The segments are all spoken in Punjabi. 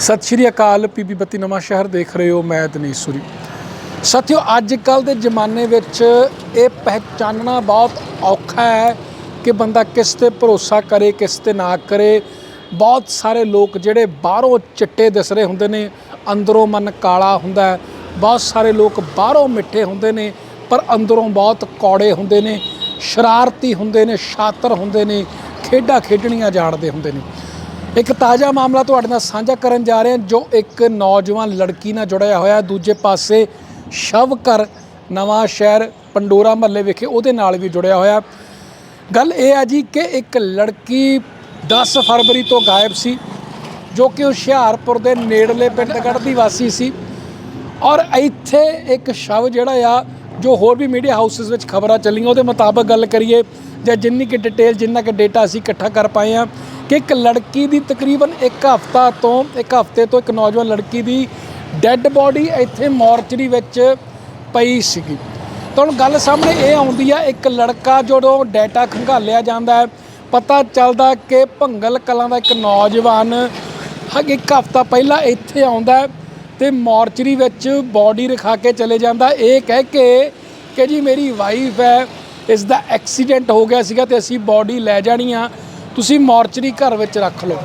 ਸਤਿ ਸ਼੍ਰੀ ਅਕਾਲ, ਪੀਪੀ ਬੱਤੀ ਨਵਾਂ ਸ਼ਹਿਰ ਦੇਖ ਰਹੇ ਹੋ, ਮੈਂ ਦਨੀਸ਼ ਸੂਰੀ। ਸਾਥੀਓ ਅੱਜ ਕੱਲ ਦੇ ਜ਼ਮਾਨੇ ਵਿੱਚ ਇਹ ਪਹਿਚਾਨਣਾ ਬਹੁਤ ਔਖਾ ਹੈ ਕਿ ਬੰਦਾ ਕਿਸ ਤੇ ਭਰੋਸਾ ਕਰੇ, ਕਿਸ ਤੇ ਨਾ ਕਰੇ। ਬਹੁਤ ਸਾਰੇ ਲੋਕ ਜਿਹੜੇ ਬਾਹਰੋਂ ਚਿੱਟੇ ਦਿਸ ਰਹੇ ਹੁੰਦੇ ਨੇ, ਅੰਦਰੋਂ ਮਨ ਕਾਲਾ ਹੁੰਦਾ ਹੈ। ਬਹੁਤ ਸਾਰੇ ਲੋਕ ਬਾਹਰੋਂ ਮਿੱਠੇ ਹੁੰਦੇ ਨੇ, ਪਰ ਅੰਦਰੋਂ ਬਹੁਤ ਕੌੜੇ ਹੁੰਦੇ ਨੇ, ਸ਼ਰਾਰਤੀ ਹੁੰਦੇ ਨੇ, ਸ਼ਾਤਰ ਹੁੰਦੇ ਨੇ, ਖੇਡਾਂ ਖੇਡਣੀਆਂ ਜਾਣਦੇ ਹੁੰਦੇ ਨੇ। ਇੱਕ ਤਾਜ਼ਾ ਮਾਮਲਾ ਤੁਹਾਡੇ ਨਾਲ ਸਾਂਝਾ ਕਰਨ ਜਾ ਰਹੇ ਹਾਂ, ਜੋ ਇੱਕ ਨੌਜਵਾਨ ਲੜਕੀ ਨਾਲ ਜੁੜਿਆ ਹੋਇਆ ਹੈ। ਦੂਜੇ ਪਾਸੇ ਸ਼ਵਕਰ ਨਵਾਂ ਸ਼ਹਿਰ ਪੰਡੋਰਾ ਮਹੱਲੇ ਵਿਖੇ ਉਹਦੇ ਨਾਲ ਵੀ ਜੁੜਿਆ ਹੋਇਆ ਗੱਲ ਇਹ ਆ ਜੀ ਕਿ ਇੱਕ ਲੜਕੀ 10 ਫਰਵਰੀ ਤੋਂ ਗਾਇਬ ਸੀ, ਜੋ ਕਿ ਹੁਸ਼ਿਆਰਪੁਰ ਦੇ ਨੇੜਲੇ ਪਿੰਡ ਗੜ੍ਹ ਦੀ ਵਾਸੀ ਸੀ ਔਰ ਇੱਥੇ ਇੱਕ ਸ਼ਵ ਜਿਹੜਾ ਆ, ਜੋ ਹੋਰ ਵੀ ਮੀਡੀਆ ਹਾਊਸਸ ਵਿੱਚ ਖਬਰਾਂ ਚੱਲੀਆਂ, ਉਹਦੇ ਮੁਤਾਬਕ ਗੱਲ ਕਰੀਏ, ਜਾਂ ਜਿੰਨੀ ਕਿ ਡਿਟੇਲ, ਜਿੰਨਾ ਕਿ ਡੇਟਾ ਅਸੀਂ ਇਕੱਠਾ ਕਰ ਪਾਏ ਆ ਕਿ ਇੱਕ ਲੜਕੀ ਦੀ ਤਕਰੀਬਨ ਇੱਕ ਹਫ਼ਤਾ ਤੋਂ, ਇੱਕ ਹਫ਼ਤੇ ਤੋਂ ਇੱਕ ਨੌਜਵਾਨ ਲੜਕੀ ਦੀ ਡੈੱਡ ਬੋਡੀ ਇੱਥੇ ਮੋਰਚਰੀ ਵਿੱਚ ਪਈ ਸੀਗੀ। ਤਾਂ ਹੁਣ ਗੱਲ ਸਾਹਮਣੇ ਇਹ ਆਉਂਦੀ ਆ, ਇੱਕ ਲੜਕਾ ਜਦੋਂ ਡਾਟਾ ਖੰਗਾਲਿਆ ਜਾਂਦਾ ਹੈ, ਪਤਾ ਚੱਲਦਾ ਕਿ ਭੰਗਲ ਕਲਾਂ ਦਾ ਇੱਕ ਨੌਜਵਾਨ ਹ- ਇੱਕ ਹਫ਼ਤਾ ਪਹਿਲਾਂ ਇੱਥੇ ਆਉਂਦਾ ਹੈ ਤੇ ਮੋਰਚਰੀ ਵਿੱਚ ਬਾਡੀ ਰਖਾ ਕੇ ਚਲੇ ਜਾਂਦਾ ਇਹ ਕਹਿ ਕੇ ਕਿ ਜੀ ਮੇਰੀ ਵਾਈਫ ਹੈ ਇਸ ਦਾ ਐਕਸੀਡੈਂਟ ਹੋ ਗਿਆ ਸੀਗਾ ਤੇ ਅਸੀਂ ਬਾਡੀ ਲੈ ਜਾਣੀ ਆ। ਤੁਸੀਂ ਮੋਰਚਰੀ ਘਰ ਵਿੱਚ ਰੱਖ ਲਓ।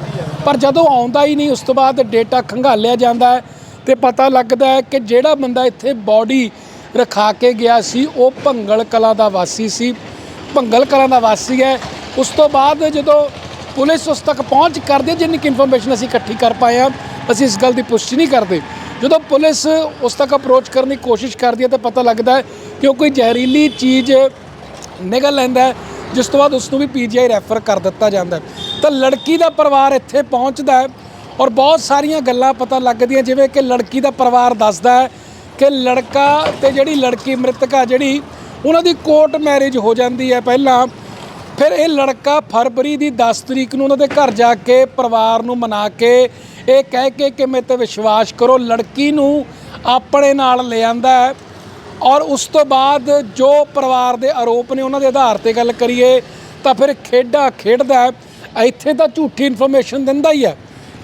ਪਰ ਜਦੋਂ ਆਉਂਦਾ ਹੀ ਨਹੀਂ ਉਸ ਤੋਂ ਬਾਅਦ ਡੇਟਾ ਖੰਗਾਲਿਆ ਜਾਂਦਾ ਹੈ ਤੇ ਪਤਾ ਲੱਗਦਾ ਹੈ ਕਿ ਜਿਹੜਾ ਬੰਦਾ ਇੱਥੇ ਬਾਡੀ ਰਖਾ ਕੇ ਗਿਆ ਸੀ ਉਹ ਭੰਗਲ ਕਲਾ ਦਾ ਵਾਸੀ ਸੀ। ਭੰਗਲ ਕਲਾਂ ਦਾ ਵਾਸੀ ਹੈ। ਉਸ ਤੋਂ ਬਾਅਦ ਜਦੋਂ ਪੁਲਿਸ ਉਸ ਤੱਕ ਪਹੁੰਚ ਕਰਦੀ ਜਿੰਨੀ ਕਿ ਇਨਫੋਰਮੇਸ਼ਨ ਅਸੀਂ ਇਕੱਠੀ ਕਰ ਪਾਏ ਹਾਂ ਅਸੀਂ ਇਸ ਗੱਲ ਦੀ ਪੁਸ਼ਟੀ ਨਹੀਂ ਕਰਦੇ। ਜਦੋਂ ਪੁਲਿਸ ਉਸ ਤੱਕ ਅਪਰੋਚ ਕਰਨ ਦੀ ਕੋਸ਼ਿਸ਼ ਕਰਦੀ ਹੈ ਤਾਂ ਪਤਾ ਲੱਗਦਾ ਹੈ ਕਿ ਉਹ ਕੋਈ ਜ਼ਹਿਰੀਲੀ ਚੀਜ਼ ਨਿਗਲ ਲੈਂਦਾ ਹੈ, ਜਿਸ ਤੋਂ ਬਾਅਦ ਉਸ ਨੂੰ ਵੀ ਪੀਜੀਆਈ ਰੈਫਰ ਕਰ ਦਿੱਤਾ ਜਾਂਦਾ ਤਾਂ ਲੜਕੀ ਦਾ ਪਰਿਵਾਰ ਇੱਥੇ ਪਹੁੰਚਦਾ ਹੈ ਔਰ ਬਹੁਤ ਸਾਰੀਆਂ ਗੱਲਾਂ ਪਤਾ ਲੱਗਦੀਆਂ, ਜਿਵੇਂ ਕਿ ਲੜਕੀ ਦਾ ਪਰਿਵਾਰ ਦੱਸਦਾ ਹੈ ਕਿ ਲੜਕਾ ਤੇ ਜਿਹੜੀ ਲੜਕੀ ਮ੍ਰਿਤਕਾ ਜਿਹੜੀ, ਉਹਨਾਂ ਦੀ ਕੋਰਟ ਮੈਰਿਜ ਹੋ ਜਾਂਦੀ ਹੈ ਪਹਿਲਾਂ। ਫਿਰ ਇਹ ਲੜਕਾ ਫਰਵਰੀ ਦੀ 10 ਤਰੀਕ ਨੂੰ ਉਹਨਾਂ ਦੇ ਘਰ ਜਾ ਕੇ ਪਰਿਵਾਰ ਨੂੰ ਮਨਾ ਕੇ ਇਹ ਕਹਿ ਕੇ ਕਿ ਮੇਰੇ ਤੇ ਵਿਸ਼ਵਾਸ ਕਰੋ, ਲੜਕੀ ਨੂੰ ਆਪਣੇ ਨਾਲ ਲੈ ਹੈ। ਔਰ ਉਸ ਤੋਂ ਬਾਅਦ ਜੋ ਪਰਿਵਾਰ ਦੇ ਆਰੋਪ ਨੇ ਉਹਨਾਂ ਦੇ ਆਧਾਰ ਤੇ ਗੱਲ ਕਰੀਏ, ਤਾਂ ਫਿਰ ਖੇਡਾਂ ਖੇਡਦਾ ਹੈ। ਇੱਥੇ ਤਾਂ ਝੂਠੀ ਇਨਫੋਰਮੇਸ਼ਨ ਦਿੰਦਾ ਹੀ ਹੈ।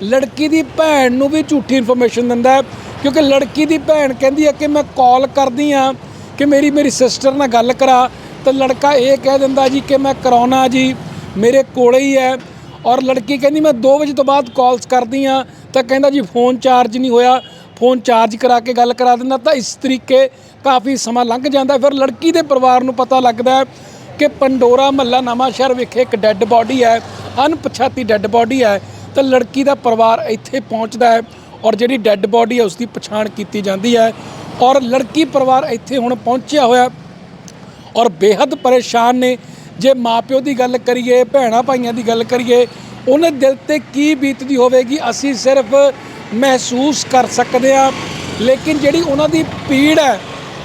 ਲੜਕੀ ਦੀ ਭੈਣ ਨੂੰ ਵੀ ਝੂਠੀ ਇਨਫੋਰਮੇਸ਼ਨ ਦਿੰਦਾ ਹੈ, ਕਿਉਂਕਿ ਲੜਕੀ ਦੀ ਭੈਣ ਕਹਿੰਦੀ ਹੈ ਕਿ ਮੈਂ ਕਾਲ ਕਰਦੀ ਆ ਕਿ ਮੇਰੀ ਮੇਰੀ ਸਿਸਟਰ ਨਾਲ ਗੱਲ ਕਰਾ। ਤਾਂ ਲੜਕਾ ਇਹ ਕਹਿ ਦਿੰਦਾ ਜੀ ਕਿ ਮੈਂ ਕਰਾਉਣਾ ਜੀ, ਮੇਰੇ ਕੋਲੇ ਹੀ ਹੈ। ਔਰ ਲੜਕੀ ਕਹਿੰਦੀ ਮੈਂ 2 ਵਜੇ ਤੋਂ ਬਾਅਦ ਕਾਲਸ ਕਰਦੀ ਆ ਤਾਂ ਕਹਿੰਦਾ ਜੀ ਫੋਨ ਚਾਰਜ ਨਹੀਂ ਹੋਇਆ, ਫੋਨ ਚਾਰਜ ਕਰਾ ਕੇ ਗੱਲ ਕਰਾ ਦਿੰਦਾ। ਤਾਂ ਇਸ ਤਰੀਕੇ ਕਾਫੀ ਸਮਾਂ ਲੰਘ ਜਾਂਦਾ ਫਿਰ ਲੜਕੀ ਦੇ ਪਰਿਵਾਰ ਨੂੰ ਪਤਾ ਲੱਗਦਾ ਹੈ ਕਿ ਪੰਡੋਰਾ ਮਹੱਲਾ ਨਵਾਂ ਸ਼ਹਿਰ ਵਿਖੇ ਇੱਕ ਡੈੱਡ ਬਾਡੀ ਹੈ, ਅਣਪਛਾਤੀ ਡੈੱਡ ਬਾਡੀ ਹੈ। ਤਾਂ ਲੜਕੀ ਦਾ ਪਰਿਵਾਰ ਇੱਥੇ ਪਹੁੰਚਦਾ ਹੈ ਔਰ ਜਿਹੜੀ ਡੈੱਡ ਬਾਡੀ ਹੈ ਉਸ ਦੀ ਪਛਾਣ ਕੀਤੀ ਜਾਂਦੀ ਹੈ। ਔਰ ਲੜਕੀ ਪਰਿਵਾਰ ਇੱਥੇ ਹੁਣ ਪਹੁੰਚਿਆ ਹੋਇਆ ਔਰ ਬੇਹੱਦ ਪਰੇਸ਼ਾਨ ਨੇ। ਜੇ ਮਾਪਿਓ ਦੀ ਗੱਲ ਕਰੀਏ, ਭੈਣਾ ਭਾਈਆਂ ਦੀ ਗੱਲ ਕਰੀਏ, ਉਹਨਾਂ ਦਿਲ ਤੇ ਕੀ ਬੀਤਦੀ ਹੋਵੇਗੀ, ਅਸੀਂ ਸਿਰਫ ਮਹਿਸੂਸ ਕਰ ਸਕਦੇ ਹਾਂ। ਲੇਕਿਨ ਜਿਹੜੀ ਉਹਨਾਂ ਦੀ ਪੀੜ ਹੈ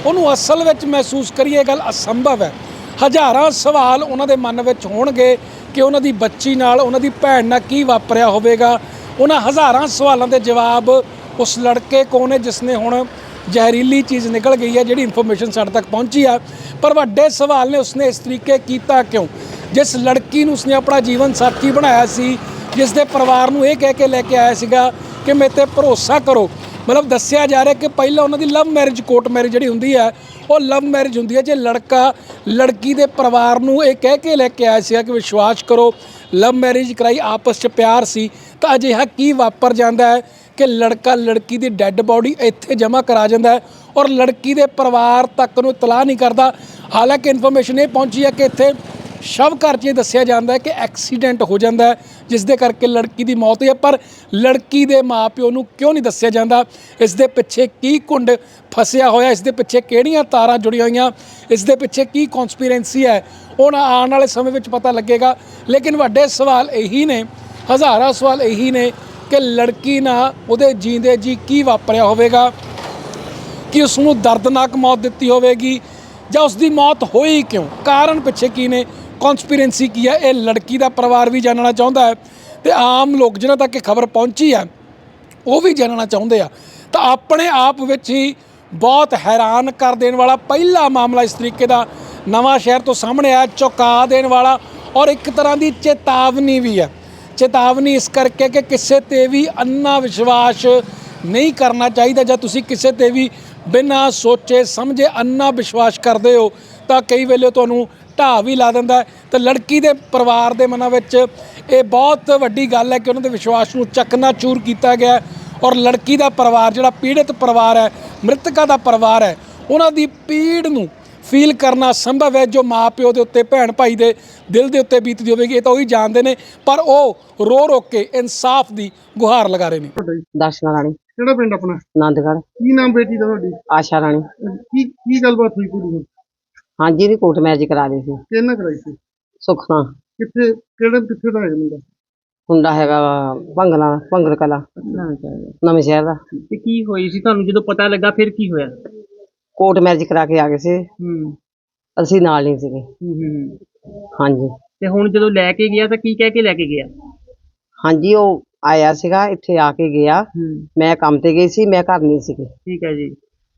ਉਹਨੂੰ ਅਸਲ ਵਿੱਚ ਮਹਿਸੂਸ ਕਰੀਏ, ਇਹ ਗੱਲ ਅਸੰਭਵ ਹੈ। ਹਜ਼ਾਰਾਂ ਸਵਾਲ ਉਹਨਾਂ ਦੇ ਮਨ ਵਿੱਚ ਹੋਣਗੇ ਕਿ ਉਹਨਾਂ ਦੀ ਬੱਚੀ ਨਾਲ, ਉਹਨਾਂ ਦੀ ਭੈਣ ਨਾਲ ਕੀ ਵਾਪਰਿਆ ਹੋਵੇਗਾ। ਉਹਨਾਂ ਹਜ਼ਾਰਾਂ ਸਵਾਲਾਂ ਦੇ ਜਵਾਬ ਉਸ ਲੜਕੇ ਕੋਲ ਨੇ, ਜਿਸ ਨੇ ਹੁਣ ਜ਼ਹਿਰੀਲੀ ਚੀਜ਼ ਨਿਕਲ ਗਈ ਹੈ, ਜਿਹੜੀ ਇਨਫੋਰਮੇਸ਼ਨ ਸਾਡੇ ਤੱਕ ਪਹੁੰਚੀ ਆ। ਪਰ ਵੱਡੇ ਸਵਾਲ ਨੇ, ਉਸਨੇ ਇਸ ਤਰੀਕੇ ਕੀਤਾ ਕਿਉਂ? ਜਿਸ ਲੜਕੀ ਨੂੰ ਉਸਨੇ ਆਪਣਾ ਜੀਵਨ ਸਾਥੀ ਬਣਾਇਆ ਸੀ ਜਿਸ ਦੇ ਪਰਿਵਾਰ ਨੂੰ ਇਹ ਕਹਿ ਕੇ ਲੈ ਕੇ ਆਇਆ ਸੀਗਾ ਕਿ ਮੇਰੇ ਤੇ ਭਰੋਸਾ ਕਰੋ ਮਤਲਬ ਦੱਸਿਆ ਜਾ ਰਿਹਾ ਕਿ ਪਹਿਲਾਂ ਉਹਨਾਂ ਦੀ ਲਵ ਮੈਰਿਜ ਕੋਰਟ ਮੈਰਿਜ ਜਿਹੜੀ ਹੁੰਦੀ ਹੈ, ਉਹ ਲਵ ਮੈਰਿਜ ਹੁੰਦੀ ਹੈ। ਜੇ ਲੜਕਾ ਲੜਕੀ ਦੇ ਪਰਿਵਾਰ ਨੂੰ ਇਹ ਕਹਿ ਕੇ ਲੈ ਕੇ ਆਇਆ ਸੀਗਾ ਕਿ ਵਿਸ਼ਵਾਸ ਕਰੋ ਲਵ ਮੈਰਿਜ ਕਰਾਈ, ਆਪਸ 'ਚ ਪਿਆਰ ਸੀ, ਤਾਂ ਅਜਿਹਾ ਕੀ ਵਾਪਰ ਜਾਂਦਾ ਹੈ ਕਿ ਲੜਕਾ ਲੜਕੀ ਦੀ ਡੈੱਡ ਬਾਡੀ ਇੱਥੇ ਜਮ੍ਹਾਂ ਕਰਾ ਜਾਂਦਾ ਹੈ ਔਰ ਲੜਕੀ ਦੇ ਪਰਿਵਾਰ ਤੱਕ ਨੂੰ ਇਤਲਾਹ ਨਹੀਂ ਕਰਦਾ। ਹਾਲਾਂਕਿ ਇਨਫੋਰਮੇਸ਼ਨ ਇਹ ਪਹੁੰਚੀ ਹੈ ਕਿ ਇੱਥੇ ਸ਼ਵ ਘਰ 'ਚ ਇਹ ਦੱਸਿਆ ਜਾਂਦਾ ਹੈ ਕਿ ਐਕਸੀਡੈਂਟ ਹੋ ਜਾਂਦਾ ਹੈ। ਜਿਸ ਦੇ ਕਰਕੇ ਲੜਕੀ ਦੀ ਮੌਤ ਹੋਈ ਹੈ, ਪਰ ਲੜਕੀ ਦੇ ਮਾਪਿਓ ਨੂੰ ਕਿਉਂ ਨਹੀਂ ਦੱਸਿਆ ਜਾਂਦਾ? ਇਸ ਦੇ ਪਿੱਛੇ ਕੀ ਕੁੰਡ ਫਸਿਆ ਹੋਇਆ? ਇਸ ਦੇ ਪਿੱਛੇ ਕਿਹੜੀਆਂ ਤਾਰਾਂ ਜੁੜੀਆਂ ਹੋਈਆਂ? ਇਸ ਦੇ ਪਿੱਛੇ ਕੀ ਕਨਸਪੀਰੈਂਸੀ ਹੈ? ਉਹ ਨਾ ਆਉਣ ਵਾਲੇ ਸਮੇਂ ਵਿੱਚ ਪਤਾ ਲੱਗੇਗਾ। ਲੇਕਿਨ ਵੱਡੇ ਸਵਾਲ ਇਹੀ ਨੇ, ਹਜ਼ਾਰਾਂ ਸਵਾਲ ਇਹੀ ਨੇ ਕਿ ਲੜਕੀ ਨਾਲ ਉਹਦੇ ਜੀਂਦੇ ਜੀ ਕੀ ਵਾਪਰਿਆ ਹੋਵੇਗਾ? ਕਿ ਉਸ ਨੂੰ ਦਰਦਨਾਕ ਮੌਤ ਦਿੱਤੀ ਹੋਵੇਗੀ? ਜਾਂ ਉਸ ਦੀ ਮੌਤ ਹੋਈ ਕਿਉਂ? ਕਾਰਨ ਪਿੱਛੇ ਕੀ ਨੇ? ਕਨਸਪੀਰੈਂਸੀ ਕੀ ਹੈ? ਇਹ ਲੜਕੀ ਦਾ ਪਰਿਵਾਰ ਵੀ ਜਾਣਨਾ ਚਾਹੁੰਦਾ ਹੈ ਤੇ ਆਮ ਲੋਕ ਜਿਨ੍ਹਾਂ ਤੱਕ ਇਹ ਖਬਰ ਪਹੁੰਚੀ ਹੈ, ਉਹ ਵੀ ਜਾਣਨਾ ਚਾਹੁੰਦੇ ਆ। ਤਾਂ ਆਪਣੇ ਆਪ ਵਿੱਚ ਹੀ ਬਹੁਤ ਹੈਰਾਨ ਕਰ ਦੇਣ ਵਾਲਾ ਪਹਿਲਾ ਮਾਮਲਾ ਇਸ ਤਰੀਕੇ ਦਾ ਨਵਾਂ ਸ਼ਹਿਰ ਤੋਂ ਸਾਹਮਣੇ ਆਇਆ, ਚੌਕਾ ਦੇਣ ਵਾਲਾ ਔਰ ਇੱਕ ਤਰ੍ਹਾਂ ਦੀ ਚੇਤਾਵਨੀ ਵੀ ਹੈ। ਚੇਤਾਵਨੀ ਇਸ ਕਰਕੇ ਕਿ ਕਿਸੇ ਤੇ ਵੀ ਅੰਨਾ ਵਿਸ਼ਵਾਸ ਨਹੀਂ ਕਰਨਾ ਚਾਹੀਦਾ। ਜਾਂ ਤੁਸੀਂ ਕਿਸੇ ਤੇ ਵੀ ਬਿਨਾਂ ਸੋਚੇ ਸਮਝੇ ਅੰਨਾ ਵਿਸ਼ਵਾਸ ਕਰਦੇ ਹੋ, ਤਾਂ ਕਈ ਵੇਲੇ ਤੁਹਾਨੂੰ ਢਾਹ ਵੀ ਲਾ ਦਿੰਦਾ। ਤੇ ਲੜਕੀ ਦੇ ਪਰਿਵਾਰ ਦੇ ਮਨਾਂ ਵਿੱਚ ਇਹ ਬਹੁਤ ਵੱਡੀ ਗੱਲ ਹੈ ਕਿ ਉਹਨਾਂ ਦੇ ਵਿਸ਼ਵਾਸ ਨੂੰ ਚਕਨਾਚੂਰ ਕੀਤਾ ਗਿਆ ਔਰ ਲੜਕੀ ਦਾ ਪਰਿਵਾਰ ਜਿਹੜਾ ਪੀੜਤ ਪਰਿਵਾਰ ਹੈ ਮ੍ਰਿਤਕਾ ਦਾ ਪਰਿਵਾਰ ਹੈ ਉਹਨਾਂ ਦੀ ਪੀੜ ਨੂੰ ਫੀਲ ਕਰਨਾ ਸੰਭਵ ਹੈ। ਜੋ ਮਾਪਿਓ ਦੇ ਉੱਤੇ ਭੈਣ ਭਾਈ ਦੇ ਦਿਲ ਦੇ ਉੱਤੇ ਬੀਤਦੀ ਹੋਵੇਗੀ ਇਹ ਤਾਂ ਉਹੀ ਜਾਣਦੇ ਨੇ ਪਰ ਉਹ ਰੋ ਰੋ ਕੇ ਇਨਸਾਫ ਦੀ ਗੁਹਾਰ ਲਗਾ ਰਹੇ ਨੇ। ਦਰਸ਼ਨਾ ਰਾਣੀ। ਕਿਹੜਾ ਪਿੰਡ ਆਪਣਾ? ਆਨੰਦਗੜ੍ਹ ਕੀ ਨਾਮ ਬੇਟੀ ਦਾ ਤੁਹਾਡੀ? ਆਸ਼ਾ ਰਾਣੀ। ਕੀ ਕੀ ਗੱਲਬਾਤ ਹੋਈ ਕੁੜੀ ਨੂੰ ਹਾਂਜੀ ਇਹਦੀ ਕੋਰਟ ਮੈਰਿਜ ਕਰਾ ਲਈ ਸੀ। ਕਿਹਨਾਂ ਕਰਾਈ ਸੀ? ਸੁੱਖ ਨਾਲ। ਕਿੱਥੇ ਕਿਹੜੇ ਕਿੱਥੇ ਦਾ ਹੈ ਮੁੰਡਾ? ਮੁੰਡਾ ਹੈਗਾ ਵਾ ਭੰਗਲਾ ਭੰਗਲ ਕਲਾ। ਨਵੇਂ ਸ਼ਹਿਰ ਦਾ। ਤੇ ਕੀ ਹੋਈ ਸੀ? ਤੁਹਾਨੂੰ ਜਦੋਂ ਪਤਾ ਲੱਗਾ ਫਿਰ ਕੀ ਹੋਇਆ? ਕੋਰਟ ਮੈਰਿਜ ਕਰਾ ਕੇ ਆ ਗਏ ਸੀ। ਹੂੰ। ਅਸੀਂ ਨਾਲ ਨਹੀਂ ਸੀਗੇ। ਹੂੰ ਹੂੰ। ਹਾਂਜੀ। ਤੇ ਹੁਣ ਜਦੋਂ ਲੈ ਕੇ ਗਿਆ ਤਾਂ ਕੀ ਕਹਿ ਕੇ ਲੈ ਕੇ ਗਿਆ? ਹਾਂਜੀ ਉਹ ਆਇਆ ਸੀਗਾ ਇੱਥੇ ਆ ਕੇ ਗਿਆ। ਹੂੰ। ਮੈਂ ਕੰਮ ਤੇ ਗਈ ਸੀ ਮੈਂ ਘਰ ਨਹੀਂ ਸੀਗੀ। ਠੀਕ ਹੈ ਜੀ।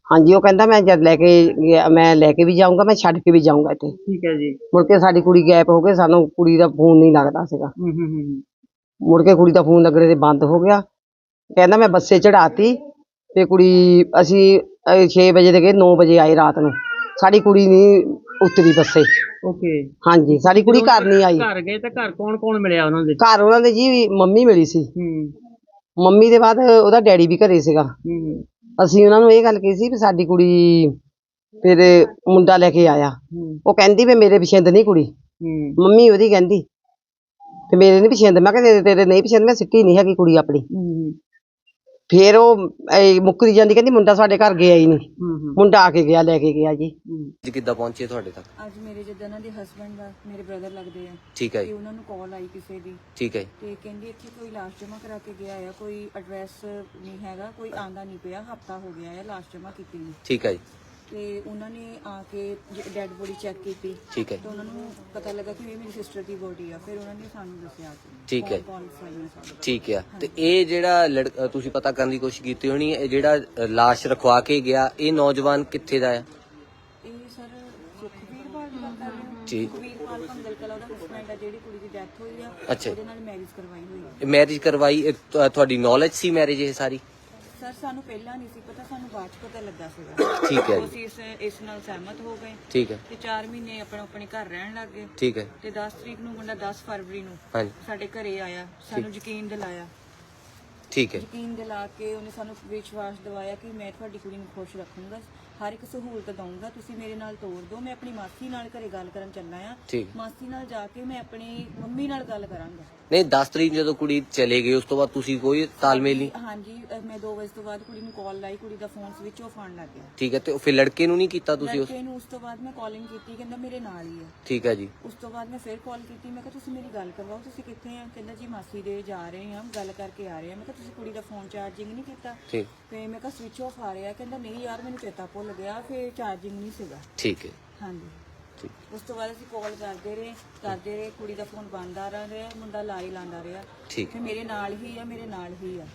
ਹਾਂਜੀ ਉਹ ਕਹਿੰਦਾ ਮੈਂ ਜਦ ਲੈ ਕੇ ਗਿਆ ਮੈਂ ਲੈ ਕੇ ਵੀ ਜਾਊਂਗਾ ਮੈਂ ਛੱਡ ਕੇ ਵੀ ਜਾਊਂਗਾ ਇੱਥੇ। ਠੀਕ ਹੈ ਜੀ। ਮੁੜ ਕੇ ਸਾਡੀ ਕੁੜੀ ਗਾਇਬ ਹੋ ਗਈ ਸਾਨੂੰ ਕੁੜੀ ਦਾ ਫੋਨ ਨਹੀਂ ਲੱਗਦਾ ਸੀਗਾ। ਹੂੰ ਹੂੰ ਹੂੰ ਮੁੜ ਕੇ ਕੁੜੀ ਦਾ ਫੋਨ ਲੱਗਣੇ ਤੇ ਬੰਦ ਹੋ ਗਿਆ। ਕਹਿੰਦਾ ਮੈਂ ਬੱਸੇ ਚੜਾਤੀ ਤੇ ਕੁੜੀ ਅਸੀਂ 6 ਵਜੇ ਦੇ ਗਏ 9 ਵਜੇ ਆਏ ਰਾਤ ਨੂੰ। ਸਾਡੀ ਕੁੜੀ ਨਹੀਂ ਉਤਰੀ ਬੱਸੇ। ਓਕੇ। ਹਾਂਜੀ ਸਾਡੀ ਕੁੜੀ ਘਰ ਨਹੀਂ ਆਈ। ਘਰ ਗਏ ਤਾਂ ਘਰ ਕੌਣ ਕੌਣ ਮਿਲਿਆ ਉਹਨਾਂ ਦੇ? ਘਰ ਉਹਨਾਂ ਦੇ ਜੀ ਮੰਮੀ ਮਿਲੀ ਸੀ। ਹੂੰ। ਮੰਮੀ ਦੇ ਬਾਅਦ ਉਹਦਾ ਡੈਡੀ ਵੀ ਘਰੇ ਸੀਗਾ। ਹੂੰ, ਅਸੀਂ ਉਹਨਾਂ ਨੂੰ ਇਹ ਗੱਲ ਕਹੀ ਸੀ ਵੀ ਸਾਡੀ ਕੁੜੀ ਫਿਰ ਮੁੰਡਾ ਲੈ ਕੇ ਆਇਆ। ਉਹ ਕਹਿੰਦੀ ਵੀ ਮੇਰੇ ਪਸੰਦ ਨਹੀਂ ਕੁੜੀ। ਮੰਮੀ ਉਹਦੀ ਕਹਿੰਦੀ। ਤੇ ਮੇਰੇ ਨਹੀਂ ਪਸੰਦ ਮੈਂ ਕਿਹਾ ਤੇਰੇ- ਨਹੀਂ ਪਸੰਦ ਮੈਂ ਸਿੱਟੀ ਨਹੀਂ ਹੈਗੀ ਕੁੜੀ ਆਪਣੀ। ਫਿਰ ਉਹ ਇਹ ਮੁੱਕਰੀ ਜਾਂਦੀ ਕਹਿੰਦੀ ਮੁੰਡਾ ਸਾਡੇ ਘਰ ਗਿਆ ਹੀ ਨਹੀਂ। ਮੁੰਡਾ ਆ ਕੇ ਗਿਆ ਲੈ ਕੇ ਗਿਆ ਜੀ। ਜੀ ਕਿੱਦਾਂ ਪਹੁੰਚੇ ਤੁਹਾਡੇ ਤੱਕ? ਅੱਜ ਮੇਰੇ ਜਿੱਦਾਂ ਉਹਨਾਂ ਦੇ ਹਸਬੰਡ ਦਾ ਮੇਰੇ ਬ੍ਰਦਰ ਲੱਗਦੇ ਆ। ਠੀਕ ਹੈ ਤੇ ਜੀ ਉਹਨਾਂ ਨੂੰ ਕਾਲ ਆਈ ਕਿਸੇ ਦੀ। ਠੀਕ ਹੈ ਜੀ, ਤੇ ਕਹਿੰਦੀ ਇੱਥੇ ਕੋਈ ਲਾਸ਼ ਜਮ੍ਹਾਂ ਕਰਾ ਕੇ ਗਿਆ ਆ ਕੋਈ ਐਡਰੈਸ ਨਹੀਂ ਹੈਗਾ ਕੋਈ ਆਂਦਾ ਨਹੀਂ ਪਿਆ ਹਫਤਾ ਹੋ ਗਿਆ ਆ ਲਾਸ਼ ਜਮ੍ਹਾਂ ਕੀਤੀ ਨੂੰ। ਠੀਕ ਹੈ ਜੀ। ਤੇ ਉਹਨਾਂ ਨੇ ਆ ਕੇ ਡੈੱਡ ਬੋਡੀ ਚੈੱਕ ਕੀਤੀ। ਠੀਕ ਹੈ ਤੇ ਉਹਨਾਂ ਨੂੰ ਪਤਾ ਲੱਗਾ ਕਿ ਇਹ ਮੇਰੀ ਸਿਸਟਰ ਦੀ ਬੋਡੀ ਆ। ਫਿਰ ਉਹਨਾਂ ਨੇ ਸਾਨੂੰ ਦੱਸਿਆ ਕਿ ਠੀਕ ਹੈ। ਸਾਨੂੰ ਠੀਕ ਹੈ ਤੇ ਇਹ ਜਿਹੜਾ ਅ, ਤੁਸੀਂ ਪਤਾ ਕਰਨ ਦੀ ਕੋਸ਼ਿਸ਼ ਕੀਤੀ ਹੋਣੀ ਇਹ ਜਿਹੜਾ ਅ, ਲਾਸ਼ ਰਖਵਾ ਕੇ ਗਿਆ ਇਹ ਨੌਜਵਾਨ ਕਿੱਥੇ ਦਾ ਹੈ ਇਹ ਸਰ ਸੁਖਵੀਰਪਾਲ ਦੀ ਗੱਲ ਕਰ ਰਹੇ ਹੋ? ਜੀ। ਸੁਖਵੀਰਪਾਲ ਭੰਗਲ ਕਲਾ ਦਾ ਹਸਬੰਡ ਆ ਜਿਹੜੀ ਕੁੜੀ ਦੀ ਡੈਥ ਹੋਈ ਆ ਅੱਛਾ। ਉਹਦੇ ਨਾਲ ਮੈਰਿਜ ਕਰਵਾਈ ਹੋਈ ਆ। ਮੈਰਿਜ ਕਰਵਾਈ ਇਹ ਤੁ- ਤੁਹਾਡੀ ਨੌਲੇਜ ਸੀ ਮੈਰਿਜ ਇਹ ਸਾਰੀ? ਸਰ ਸਾਨੂੰ ਪਹਿਲਾਂ ਨਹੀਂ ਸੀ ਪਤਾ ਸਾਨੂੰ ਬਾਅਦ ਚ ਪਤਾ ਲੱਗਾ ਸੀਗਾ। ਠੀਕ ਹੈ ਜੀ। ਅਸੀਂ ਇਸ ਇਸ ਨਾਲ ਸਹਿਮਤ ਹੋ ਗਏ। ਠੀਕ ਹੈ। ਤੇ 4 ਮਹੀਨੇ ਆਪਣੇ ਆਪਣੇ ਘਰ ਰਹਿਣ ਲੱਗ ਗਏ। ਠੀਕ ਹੈ। ਤੇ 10 ਤਰੀਕ ਨੂੰ ਮੁੰਡਾ 10 ਫਰਵਰੀ ਨੂੰ ਹਾਂਜੀ। ਸਾਡੇ ਘਰੇ ਆਇਆ। ਸਾਨੂੰ ਯਕੀਨ ਦਿਲਾਇਆ। ਠੀਕ ਹੈ। ਯਕੀਨ ਦਿਲਾ ਕੇ ਉਹਨੇ ਸਾਨੂੰ ਵਿਸ਼ਵਾਸ ਦਿਵਾਇਆ ਕਿ ਮੈਂ ਤੁਹਾਡੀ ਕੁੜੀ ਨੂੰ ਖੁਸ਼ ਰੱਖੂੰਗਾ। ਹਰ ਇੱਕ ਸਹੂਲਤ ਦਊਂਗਾ ਤੁਸੀਂ ਮੇਰੇ ਨਾਲ ਤੋਰ ਦਿਓ ਮੈਂ ਆਪਣੀ ਮਾਸੀ ਨਾਲ ਘਰੇ ਗੱਲ ਕਰਨ ਚੱਲਣਾ ਆ। ਠੀਕ। ਮਾਸੀ ਨਾਲ ਜਾ ਕੇ ਮੈਂ ਆਪਣੀ ਮੰਮੀ ਨਾਲ ਗੱਲ ਕਰਾਂਗਾ। ਨਹੀਂ 10 ਤਰੀਕ ਜਦੋਂ ਕੁੜੀ ਚਲੇ ਗਈ ਉਸ ਤੋਂ ਬਾਅਦ ਤੁਸੀਂ ਕੋਈ ਤਾਲਮੇਲ ਨਹੀਂ? ਹਾਂਜੀ ਅਹ ਮੈਂ 2 ਵਜੇ ਤੋਂ ਬਾਅਦ ਕੁੜੀ ਨੂੰ ਕਾਲ ਲਾਈ ਕੁੜੀ ਦਾ ਫੋਨ ਸਵਿਚ ਆਫ ਆਉਣ ਲੱਗ ਗਿਆ। ਠੀਕ ਹੈ ਤੇ ਫਿਰ ਲੜਕੇ ਨੂੰ ਨਹੀਂ ਕੀਤਾ ਤੁਸੀਂ ਉਸ ਲੜਕੇ ਨੂੰ ਉਸ ਤੋਂ ਬਾਅਦ ਮੈਂ ਕਾਲਿੰਗ ਕੀਤੀ ਕਹਿੰਦਾ ਮੇਰੇ ਨਾਲ ਹੀ ਆ ਠੀਕ ਹੈ ਜੀ। ਉਸ ਤੋਂ ਬਾਅਦ ਮੈਂ ਫਿਰ ਕਾਲ ਕੀਤੀ ਮੈਂ ਕਿਹਾ ਤੁਸੀਂ ਮੇਰੀ ਗੱਲ ਕਰਵਾਓ ਤੁਸੀਂ ਕਿੱਥੇ ਆ? ਕਹਿੰਦਾ ਜੀ ਮਾਸੀ ਦੇ ਜਾ ਰਹੇ ਹਾਂ ਗੱਲ ਕਰਕੇ ਆ ਰਹੇ ਹਾਂ ਮੈਂ ਕਿਹਾ ਤੁਸੀਂ ਕੁੜੀ ਦਾ ਫੋਨ ਚਾਰਜਿੰਗ ਨਹੀਂ ਕੀਤਾ। ਠੀਕ। ਤੇ ਮੈਂ ਕਿਹਾ ਸਵਿਚ ਆਫ ਆ ਰਿਹਾ ਕਹਿੰਦਾ ਨਹੀਂ ਯਾਰ ਮੈਨੂੰ ਚੇਤਾ ਭੁੱਲ ਗਿਆ ਫਿਰ ਚਾਰਜਿੰਗ ਨਹੀਂ ਸੀਗਾ। ਠੀਕ ਹੈ। ਹਾਂਜੀ। ਠੀਕ। ਉਸ ਤੋਂ ਬਾਅਦ ਅਸੀਂ ਕਾਲ ਕਰਦੇ ਰਹੇ ਕਰਦੇ ਰਹੇ ਕੁੜੀ ਦਾ ਫੋਨ ਬੰਦ ਆ ਰਿਹਾ ਮੁੰਡਾ ਲਾਈ ਲਾਂਦਾ ਰਿਹਾ। ਠੀਕ। ਫਿਰ ਮੇਰੇ ਨਾਲ ਹੀ ਆ ਮੇਰੇ ਨਾਲ ਹੀ ਆ।